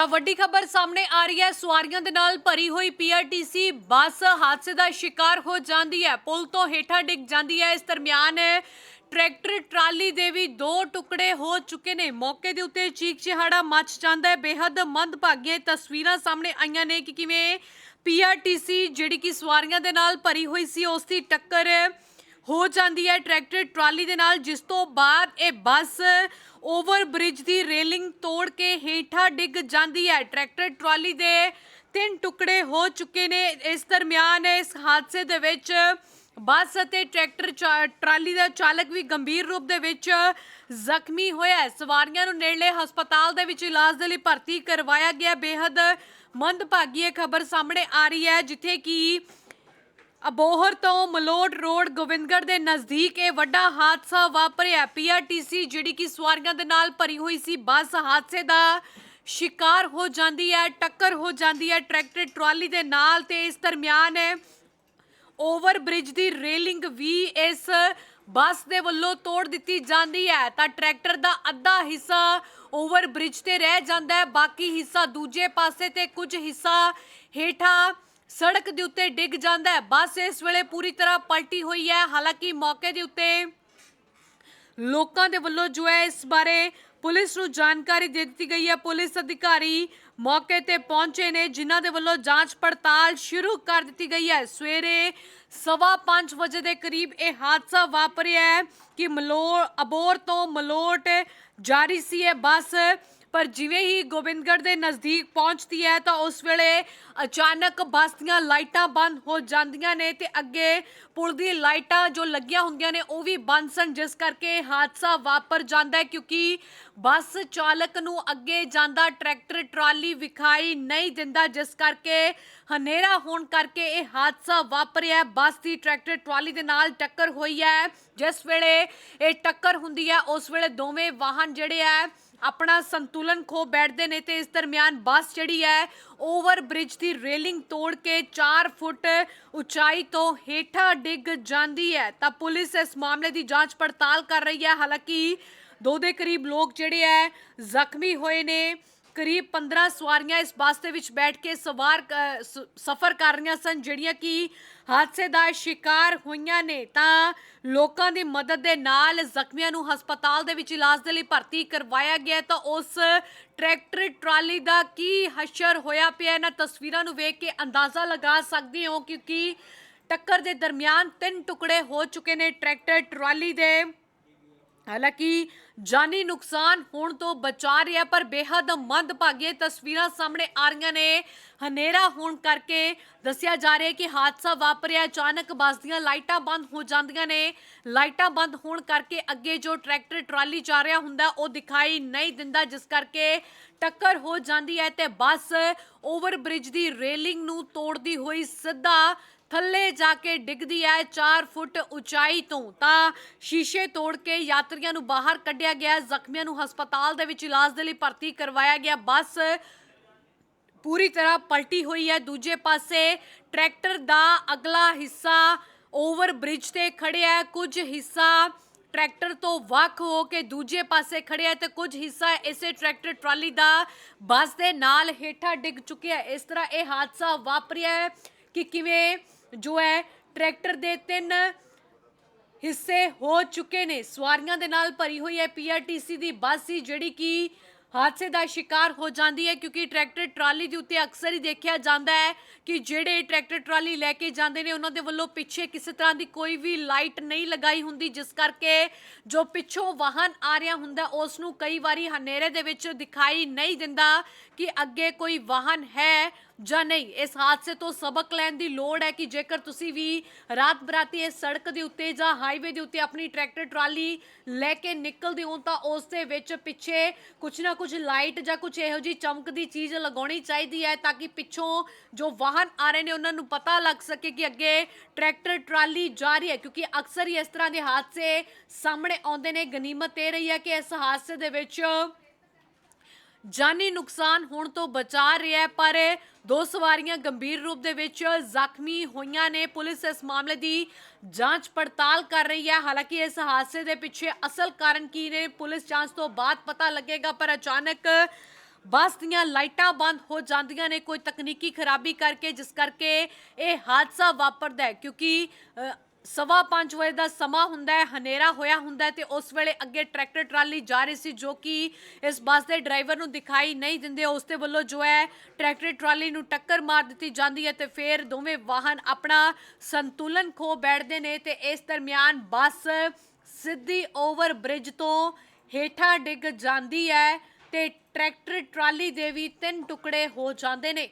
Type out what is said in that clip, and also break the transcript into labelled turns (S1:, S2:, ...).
S1: ਤਾਂ ਵੱਡੀ ਖਬਰ ਸਾਹਮਣੇ ਆ ਰਹੀ ਹੈ। ਸਵਾਰੀਆਂ ਦੇ ਨਾਲ ਭਰੀ ਹੋਈ ਪੀਆਰਟੀਸੀ ਬੱਸ ਹਾਦਸੇ ਦਾ ਸ਼ਿਕਾਰ ਹੋ ਜਾਂਦੀ ਹੈ। ਪੁਲ ਤੋਂ ਹੇਠਾਂ ਡਿੱਗ ਜਾਂਦੀ ਹੈ। ਇਸ ਦਰਮਿਆਨ ਟਰੈਕਟਰ, ਟਰਾਲੀ ਦੇ ਵੀ ਦੋ ਟੁਕੜੇ ਹੋ ਚੁੱਕੇ ਨੇ। ਮੌਕੇ ਦੇ ਉੱਤੇ ਚੀਕ ਚਿਹਾੜਾ ਮਚ ਜਾਂਦਾ ਹੈ। ਬੇहद ਮੰਦਭਾਗੀਆਂ ਤਸਵੀਰਾਂ ਸਾਹਮਣੇ ਆਈਆਂ ਨੇ ਕਿ ਕਿਵੇਂ ਪੀਆਰਟੀਸੀ ਜਿਹੜੀ ਕਿ ਸਵਾਰੀਆਂ ਦੇ ਨਾਲ ਭਰੀ ਹੋਈ ਸੀ, ਉਸ ਦੀ ਟੱਕਰ ਹੋ ਜਾਂਦੀ ਹੈ ਟਰੈਕਟਰ ਟਰਾਲੀ ਦੇ ਨਾਲ, ਜਿਸ ਤੋਂ ਬਾਅਦ ਇਹ ਬੱਸ ਓਵਰ ਬ੍ਰਿਜ ਦੀ ਰੇਲਿੰਗ ਤੋੜ ਕੇ ਹੇਠਾਂ ਡਿੱਗ ਜਾਂਦੀ ਹੈ। ਟਰੈਕਟਰ ਟਰਾਲੀ ਦੇ ਤਿੰਨ ਟੁਕੜੇ ਹੋ ਚੁੱਕੇ ਨੇ। ਇਸ ਦਰਮਿਆਨ ਇਸ ਹਾਦਸੇ ਦੇ ਵਿੱਚ ਬੱਸ ਅਤੇ ਟਰੈਕਟਰ ਚਾ- ਟਰਾਲੀ ਦਾ ਚਾਲਕ ਵੀ ਗੰਭੀਰ ਰੂਪ ਦੇ ਵਿੱਚ ਜ਼ਖਮੀ ਹੋਇਆ ਸਵਾਰੀਆਂ ਨੂੰ ਨੇੜਲੇ ਹਸਪਤਾਲ ਦੇ ਵਿੱਚ ਇਲਾਜ ਦੇ ਲਈ ਭਰਤੀ ਕਰਵਾਇਆ ਗਿਆ। ਬੇहद ਮੰਦਭਾਗੀ ਇਹ ਖਬਰ ਸਾਹਮਣੇ ਆ ਰਹੀ ਹੈ, ਜਿੱਥੇ ਕਿ ਅਬੋਹਰ ਤੋਂ ਮਲੋਟ ਰੋਡ ਗੋਬਿੰਦਗੜ੍ਹ ਦੇ ਨਜ਼ਦੀਕ ਇਹ ਵੱਡਾ ਹਾਦਸਾ ਵਾਪਰਿਆ। ਪੀਆਰਟੀਸੀ ਜਿਹੜੀ ਕਿ ਸਵਾਰੀਆਂ ਦੇ ਨਾਲ ਭਰੀ ਹੋਈ ਸੀ, ਬੱਸ ਹਾਦਸੇ ਦਾ ਸ਼ਿਕਾਰ ਹੋ ਜਾਂਦੀ ਹੈ, ਟੱਕਰ ਹੋ ਜਾਂਦੀ ਹੈ, ਟਰੈਕਟਰ, ਟਰਾਲੀ ਦੇ ਨਾਲ ਤੇ ਇਸ ਦਰਮਿਆਨ ਓਵਰ ਬ੍ਰਿਜ ਦੀ ਰੇਲਿੰਗ ਵੀ ਇਸ ਬੱਸ ਦੇ ਵੱਲੋਂ ਤੋੜ ਦਿੱਤੀ ਜਾਂਦੀ ਹੈ। ਤਾਂ ਟਰੈਕਟਰ ਦਾ ਅੱਧਾ ਹਿੱਸਾ ਓਵਰ ਬ੍ਰਿਜ ਤੇ ਰਹਿ ਜਾਂਦਾ ਹੈ, ਬਾਕੀ ਹਿੱਸਾ ਦੂਜੇ ਪਾਸੇ ਤੇ ਕੁਝ ਹਿੱਸਾ ਹੇਠਾਂ ਸੜਕ ਦੇ ਉੱਤੇ ਡਿੱਗ ਜਾਂਦਾ ਹੈ। ਬੱਸ ਇਸ ਵੇਲੇ ਪੂਰੀ ਤਰ੍ਹਾਂ ਪਲਟੀ ਹੋਈ ਹੈ। ਹਾਲਾਂਕਿ ਮੌਕੇ ਦੇ ਉੱਤੇ ਲੋਕਾਂ ਦੇ ਵੱਲੋਂ ਜੋ ਹੈ ਇਸ ਬਾਰੇ ਪੁਲਿਸ ਨੂੰ ਜਾਣਕਾਰੀ ਦੇ ਦਿੱਤੀ ਗਈ ਹੈ। ਪੁਲਿਸ ਅਧਿਕਾਰੀ ਮੌਕੇ ਤੇ ਪਹੁੰਚੇ ਨੇ, ਜਿਨ੍ਹਾਂ ਦੇ ਵੱਲੋਂ ਜਾਂਚ ਪੜਤਾਲ ਸ਼ੁਰੂ ਕਰ ਦਿੱਤੀ ਗਈ ਹੈ। ਸਵੇਰੇ ਸਵਾ ਪੰਜ ਵਜੇ ਦੇ ਕਰੀਬ ਇਹ ਹਾਦਸਾ ਵਾਪਰਿਆ ਹੈ ਕਿ ਮਲੋੜ ਅਬੋਰ ਤੋਂ ਮਲੋਟ ਜਾਰੀ ਸੀ ਇਹ ਬੱਸ। ਪਰ ਜਿਵੇਂ ਹੀ ਗੋਬਿੰਦਗੜ੍ਹ ਦੇ ਨਜ਼ਦੀਕ ਪਹੁੰਚਦੀ ਹੈ ਤਾਂ ਉਸ ਵੇਲੇ ਅਚਾਨਕ ਬੱਸ ਦੀਆਂ ਲਾਈਟਾਂ ਬੰਦ ਹੋ ਜਾਂਦੀਆਂ ਨੇ ਤੇ ਅੱਗੇ ਪੁਲ ਦੀ ਲਾਈਟਾਂ ਜੋ ਲੱਗੀਆਂ ਹੁੰਦੀਆਂ ਨੇ ਉਹ ਵੀ ਬੰਦ ਸਨ, ਜਿਸ ਕਰਕੇ ਇਹ ਹਾਦਸਾ ਵਾਪਰ ਜਾਂਦਾ ਹੈ ਕਿਉਂਕਿ ਬੱਸ ਚਾਲਕ ਨੂੰ ਅੱਗੇ ਜਾਂਦਾ ਟਰੈਕਟਰ ਟਰਾਲੀ ਵਿਖਾਈ ਨਹੀਂ ਦਿੰਦਾ, ਜਿਸ ਕਰਕੇ ਹਨੇਰਾ ਹੋਣ ਕਰਕੇ ਇਹ ਹਾਦਸਾ ਵਾਪਰਿਆ। ਬੱਸ ਦੀ ਟਰੈਕਟਰ ਟਰਾਲੀ ਦੇ ਨਾਲ ਟੱਕਰ ਹੋਈ ਹੈ। ਜਿਸ ਵੇਲੇ ਇਹ ਟੱਕਰ ਹੁੰਦੀ ਹੈ, ਉਸ ਵੇਲੇ ਦੋਵੇਂ ਵਾਹਨ ਜਿਹੜੇ ਹੈ ਆਪਣਾ ਸੰਤੁਲਨ ਖੋ ਬੈਠਦੇ ਨੇ ਤੇ ਇਸ ਦਰਮਿਆਨ ਬੱਸ ਜਿਹੜੀ ਹੈ, ਓਵਰ ਬ੍ਰਿਜ ਦੀ ਰੇਲਿੰਗ ਤੋੜ ਕੇ 4 ਫੁੱਟ ਉਚਾਈ ਤੋਂ ਹੇਠਾਂ ਡਿੱਗ ਜਾਂਦੀ ਹੈ। ਤਾਂ ਪੁਲਿਸ ਇਸ ਮਾਮਲੇ ਦੀ ਜਾਂਚ ਪੜਤਾਲ ਕਰ ਰਹੀ ਹੈ। ਹਾਲਾਂਕਿ ਦੋ ਦੇ ਕਰੀਬ ਲੋਕ ਜਿਹੜੇ ਹੈ, ਜ਼ਖਮੀ ਹੋਏ ਨੇ। ਕਰੀਬ 15 ਸਵਾਰੀਆਂ ਇਸ ਬੱਸ ਦੇ ਵਿੱਚ ਬੈਠ ਕੇ ਸਵਾਰ ਸਫ਼ਰ ਕਰ ਰਹੀਆਂ ਸਨ, ਜਿਹੜੀਆਂ ਕਿ ਹਾਦਸੇ ਦਾ ਸ਼ਿਕਾਰ ਹੋਈਆਂ ਨੇ। ਤਾਂ ਲੋਕਾਂ ਦੀ ਮਦਦ ਦੇ ਨਾਲ ਜ਼ਖਮੀਆਂ ਨੂੰ ਹਸਪਤਾਲ ਦੇ ਵਿੱਚ ਇਲਾਜ ਦੇ ਲਈ ਭਰਤੀ ਕਰਵਾਇਆ ਗਿਆ ਤਾਂ ਉਸ ਟਰੈਕਟਰ ਟਰਾਲੀ ਦਾ ਕੀ ਹਸ਼ਰ ਹੋਇਆ ਪਿਆ, ਇਹਨਾਂ ਤਸਵੀਰਾਂ ਨੂੰ ਵੇਖ ਕੇ ਅੰਦਾਜ਼ਾ ਲਗਾ ਸਕਦੇ ਹੋ, ਕਿਉਂਕਿ ਟੱਕਰ ਦੇ ਦਰਮਿਆਨ ਤਿੰਨ ਟੁਕੜੇ ਹੋ ਚੁੱਕੇ ਨੇ ਟਰੈਕਟਰ ਟਰਾਲੀ ਦੇ। ਹਾਲਾਂਕਿ ਜਾਨੀ ਨੁਕਸਾਨ ਹੋਣ ਤੋਂ ਬਚਾ ਰਿਹਾ, ਪਰ ਬੇਹੱਦ ਮੰਦਭਾਗੀ ਤਸਵੀਰਾਂ ਸਾਹਮਣੇ ਆ ਰਹੀਆਂ ਨੇ। ਹਨੇਰਾ ਹੋਣ ਕਰਕੇ ਦੱਸਿਆ ਜਾ ਰਿਹਾ ਕਿ ਹਾਦਸਾ ਵਾਪਰਿਆ। ਅਚਾਨਕ ਬੱਸ ਦੀਆਂ ਲਾਈਟਾਂ ਬੰਦ ਹੋ ਜਾਂਦੀਆਂ ਨੇ। ਲਾਈਟਾਂ ਬੰਦ ਹੋਣ ਕਰਕੇ ਅੱਗੇ ਜੋ ਟਰੈਕਟਰ, ਟਰਾਲੀ ਜਾ ਰਿਹਾ ਹੁੰਦਾ, ਉਹ ਦਿਖਾਈ ਨਹੀਂ ਦਿੰਦਾ, ਜਿਸ ਕਰਕੇ ਟੱਕਰ ਹੋ ਜਾਂਦੀ ਹੈ ਤੇ ਬੱਸ ਓਵਰ ਬ੍ਰਿਜ ਦੀ ਰੇਲਿੰਗ ਨੂੰ ਤੋੜਦੀ ਹੋਈ ਸਿੱਧਾ ਥੱਲੇ ਜਾ ਕੇ ਡਿੱਗਦੀ ਹੈ। 4 ਫੁੱਟ ਉਚਾਈ ਤੋਂ ਤਾਂ ਸ਼ੀਸ਼ੇ ਤੋੜ ਕੇ ਯਾਤਰੀਆਂ ਨੂੰ ਬਾਹਰ ਕੱਢ ਕੱਢਿਆ ਗਿਆ, ਜ਼ਖਮੀਆਂ ਨੂੰ ਹਸਪਤਾਲ ਦੇ ਵਿੱਚ ਇਲਾਜ ਦੇ ਲਈ ਭਰਤੀ ਕਰਵਾਇਆ ਗਿਆ। ਬੱਸ ਪੂਰੀ ਤਰ੍ਹਾਂ ਪਲਟੀ ਹੋਈ ਹੈ। ਦੂਜੇ ਪਾਸੇ ਟਰੈਕਟਰ ਦਾ ਅਗਲਾ ਹਿੱਸਾ ਓਵਰ ਬ੍ਰਿਜ ਤੇ ਖੜਿਆ ਹੈ। ਕੁਝ ਹਿੱਸਾ ਟਰੈਕਟਰ ਤੋਂ ਵੱਖ ਹੋ ਕੇ ਦੂਜੇ ਪਾਸੇ ਖੜਿਆ ਤੇ ਕੁਝ ਹਿੱਸਾ ਇਸੇ ਟਰੈਕਟਰ ਟਰਾਲੀ ਦਾ ਬੱਸ ਦੇ ਨਾਲ ਹੇਠਾਂ ਡਿੱਗ ਚੁੱਕਿਆ ਇਸ ਤਰ੍ਹਾਂ ਇਹ ਹਾਦਸਾ ਵਾਪਰਿਆ ਕਿ ਕਿਵੇਂ ਜੋ ਹੈ, ਟਰੈਕਟਰ ਦੇ ਤਿੰਨ ਹਿੱਸੇ ਹੋ ਚੁੱਕੇ ਨੇ। ਸਵਾਰੀਆਂ ਦੇ ਨਾਲ ਭਰੀ ਹੋਈ ਹੈ ਪੀਆਰਟੀਸੀ ਦੀ ਬੱਸ ਸੀ, ਜਿਹੜੀ ਕਿ ਹਾਦਸੇ ਦਾ ਸ਼ਿਕਾਰ ਹੋ ਜਾਂਦੀ ਹੈ, ਕਿਉਂਕਿ ਟਰੈਕਟਰ ਟਰਾਲੀ ਦੇ ਉੱਤੇ ਅਕਸਰ ਹੀ ਦੇਖਿਆ ਜਾਂਦਾ ਹੈ ਕਿ ਜਿਹੜੇ ਟਰੈਕਟਰ ਟਰਾਲੀ ਲੈ ਕੇ ਜਾਂਦੇ ਨੇ, ਉਹਨਾਂ ਦੇ ਵੱਲੋਂ ਪਿੱਛੇ ਕਿਸੇ ਤਰ੍ਹਾਂ ਦੀ ਕੋਈ ਵੀ ਲਾਈਟ ਨਹੀਂ ਲਗਾਈ ਹੁੰਦੀ, ਜਿਸ ਕਰਕੇ ਜੋ ਪਿੱਛੋਂ ਵਾਹਨ ਆ ਰਿਹਾ ਹੁੰਦਾ, ਉਸ ਨੂੰ ਕਈ ਵਾਰੀ ਹਨੇਰੇ ਦੇ ਵਿੱਚ ਦਿਖਾਈ ਨਹੀਂ ਦਿੰਦਾ ਕਿ ਅੱਗੇ ਕੋਈ ਵਾਹਨ ਹੈ। ਜਾਂ ਨਹੀਂ? ਇਸ ਹਾਦਸੇ ਤੋਂ ਸਬਕ ਲੈਣ ਦੀ ਲੋੜ ਹੈ ਕਿ ਜੇਕਰ ਤੁਸੀਂ ਵੀ ਰਾਤ ਬਰਾਤੀ ਇਸ ਸੜਕ ਦੇ ਉੱਤੇ ਜਾਂ ਹਾਈਵੇ ਦੇ ਉੱਤੇ ਆਪਣੀ ਟਰੈਕਟਰ ਟਰਾਲੀ ਲੈ ਕੇ ਨਿਕਲਦੇ ਹੋ ਤਾਂ ਉਸ ਦੇ ਵਿੱਚ ਪਿੱਛੇ ਕੁਝ ਨਾ ਕੁਝ ਲਾਈਟ ਜਾਂ ਕੁਝ ਇਹੋ ਜੀ ਚਮਕਦੀ ਚੀਜ਼ ਲਗਾਉਣੀ ਚਾਹੀਦੀ ਹੈ ਤਾਂ ਕਿ ਪਿੱਛੋਂ ਜੋ ਵਾਹਨ ਆ ਰਹੇ ਨੇ ਉਹਨਾਂ ਨੂੰ ਪਤਾ ਲੱਗ ਸਕੇ ਕਿ ਅੱਗੇ ਟਰੈਕਟਰ ਟਰਾਲੀ ਜਾ ਰਹੀ ਹੈ, ਕਿਉਂਕਿ ਅਕਸਰ ਹੀ ਇਸ ਤਰ੍ਹਾਂ ਦੇ ਹਾਦਸੇ ਸਾਹਮਣੇ ਆਉਂਦੇ ਨੇ। ਗਨੀਮਤ ਇਹ ਰਹੀ ਹੈ ਕਿ ਇਸ ਹਾਦਸੇ ਦੇ ਵਿੱਚ ਜਾਨੀ ਨੁਕਸਾਨ ਹੋਣ ਤੋਂ ਬਚਾ ਰਿਹਾ ਹੈ, ਪਰ ਦੋ ਸਵਾਰੀਆਂ ਗੰਭੀਰ ਰੂਪ ਦੇ ਵਿੱਚ ਜ਼ਖਮੀ ਹੋਈਆਂ ਨੇ। ਪੁਲਿਸ ਇਸ ਮਾਮਲੇ ਦੀ ਜਾਂਚ ਪੜਤਾਲ ਕਰ ਰਹੀ ਹੈ। ਹਾਲਾਂਕਿ ਇਸ ਹਾਦਸੇ ਦੇ ਪਿੱਛੇ ਅਸਲ ਕਾਰਨ ਕੀ ਨੇ, ਪੁਲਿਸ ਜਾਂਚ ਤੋਂ ਬਾਅਦ ਪਤਾ ਲੱਗੇਗਾ, ਪਰ ਅਚਾਨਕ ਬੱਸ ਦੀਆਂ ਲਾਈਟਾਂ ਬੰਦ ਹੋ ਜਾਂਦੀਆਂ ਨੇ। ਕੋਈ ਤਕਨੀਕੀ ਖਰਾਬੀ ਕਰਕੇ, ਜਿਸ ਕਰਕੇ ਇਹ ਹਾਦਸਾ ਵਾਪਰਦਾ ਹੈ, ਕਿਉਂਕਿ ਸਵਾ ਪੰਜ ਵਜੇ ਦਾ ਸਮਾਂ ਹੁੰਦਾ ਹੈ, ਹਨੇਰਾ ਹੋਇਆ ਹੁੰਦਾ ਹੈ ਤੇ ਉਸ ਵੇਲੇ ਅੱਗੇ ਟਰੈਕਟਰ ਟਰਾਲੀ ਜਾ ਰਹੀ ਸੀ ਜੋ ਕਿ ਇਸ ਬੱਸ ਦੇ ਡਰਾਈਵਰ ਨੂੰ ਦਿਖਾਈ ਨਹੀਂ ਦਿੰਦੇ। ਉਸ ਦੇ ਵੱਲੋਂ ਜੋ ਹੈ, ਟਰੈਕਟਰ ਟਰਾਲੀ ਨੂੰ ਟੱਕਰ ਮਾਰ ਦਿੱਤੀ ਜਾਂਦੀ ਹੈ ਤੇ ਫਿਰ ਦੋਵੇਂ ਵਾਹਨ ਆਪਣਾ ਸੰਤੁਲਨ ਖੋ ਬੈਠਦੇ ਨੇ ਤੇ ਇਸ ਦਰਮਿਆਨ ਬੱਸ ਸਿੱਧੀ ਓਵਰ ਬ੍ਰਿਜ ਤੋਂ ਹੇਠਾਂ ਡਿੱਗ ਜਾਂਦੀ ਹੈ ਤੇ ਟਰੈਕਟਰ ਟਰਾਲੀ ਦੇ ਵੀ ਤਿੰਨ ਟੁਕੜੇ ਹੋ ਜਾਂਦੇ ਨੇ।